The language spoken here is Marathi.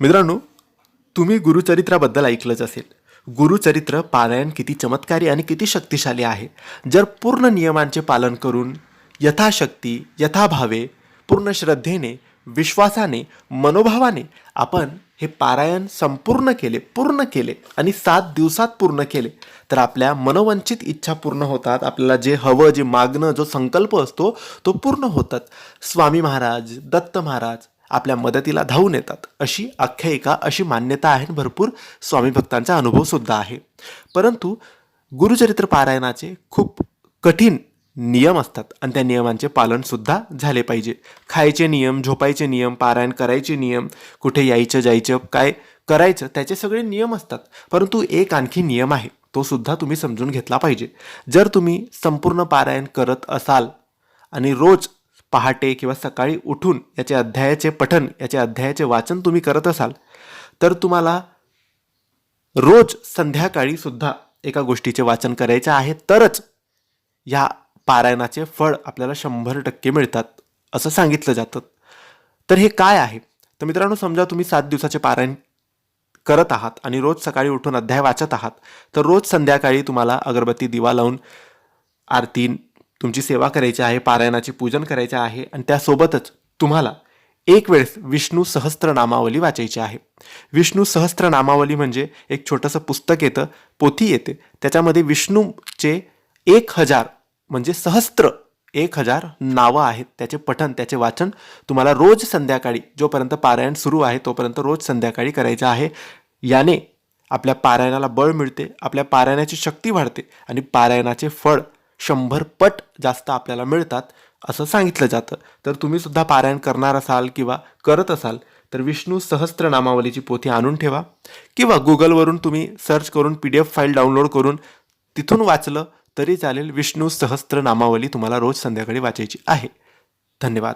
मित्रांनो तुम्ही गुरुचरित्राबद्दल ऐकलंच असेल. गुरुचरित्र पारायण किती चमत्कारी आणि किती शक्तिशाली आहे. जर पूर्ण नियमांचे पालन करून यथाशक्ती यथाभावे पूर्ण श्रद्धेने विश्वासाने मनोभावाने आपण हे पारायण संपूर्ण केले पूर्ण केले आणि सात दिवसात पूर्ण केले तर आपल्या मनोवंचित इच्छा पूर्ण होतात. आपल्याला जे हवं जे मागणं जो संकल्प असतो तो पूर्ण होतात. स्वामी महाराज दत्त महाराज आपल्या मदतीला धावून येतात. अशी आख्यायिका अशी मान्यता आहे आणि भरपूर स्वामी भक्तांचा अनुभव सुद्धा आहे. परंतु गुरुचरित्र पारायणाचे खूप कठीण नियम असतात आणि त्या नियमांचे पालनसुद्धा झाले पाहिजे. खायचे नियम झोपायचे नियम पारायण करायचे नियम कुठे यायचं जायचं काय करायचं त्याचे सगळे नियम असतात. परंतु एक आणखी नियम आहे तो सुद्धा तुम्ही समजून घेतला पाहिजे. जर तुम्ही संपूर्ण पारायण करत असाल आणि रोज पहाटे किंवा सकाळी उठून याचे अध्यायाचे पठन याचे अध्यायाचे वाचन तुम्ही करत असाल तर तुम्हाला रोज संध्याकाळी सुद्धा एका गोष्टीचे वाचन करायचे आहे. तरच या पारायणाचे फळ आपल्याला शंभर टक्के मिळतात असं सांगितलं जातं. तर हे काय आहे? तर मित्रांनो समजा तुम्ही सात दिवसाचे पारायण करत आहात आणि रोज सकाळी उठून अध्याय वाचत आहात तर रोज संध्याकाळी तुम्हाला अगरबत्ती दिवा लावून आरती तुमची सेवा करायची आहे पारायणाचे पूजन करायचे आहे आणि त्यासोबतच तुम्हाला एक वेळेस विष्णू सहस्त्रनामावली वाचायची आहे. विष्णू सहस्त्र नामावली म्हणजे एक छोटंसं पुस्तक येतं पोथी येते. त्याच्यामध्ये विष्णूचे एक हजार म्हणजे सहस्त्र एक हजार नावं आहेत. त्याचे पठण त्याचे वाचन तुम्हाला रोज संध्याकाळी जोपर्यंत पारायण सुरू आहे तोपर्यंत रोज संध्याकाळी करायचं आहे. याने आपल्या पारायणाला बळ मिळते आपल्या पारायणाची शक्ती वाढते आणि पारायणाचे फळ शंभर पट जास्त आपल्याला मिळतात असं सांगितलं जातं. तर तुम्ही सुद्धा पारायण करणार असाल किंवा करत असाल तर विष्णू सहस्त्र नामावलीची पोथी आणून ठेवा. किंवा गुगलवरून तुम्ही सर्च करून P D F file download करून तिथून वाचलं तरी चालेल विष्णू सहस्त्र नामावली तुम्हाला रोज संध्याकाळी वाचायची आहे. धन्यवाद.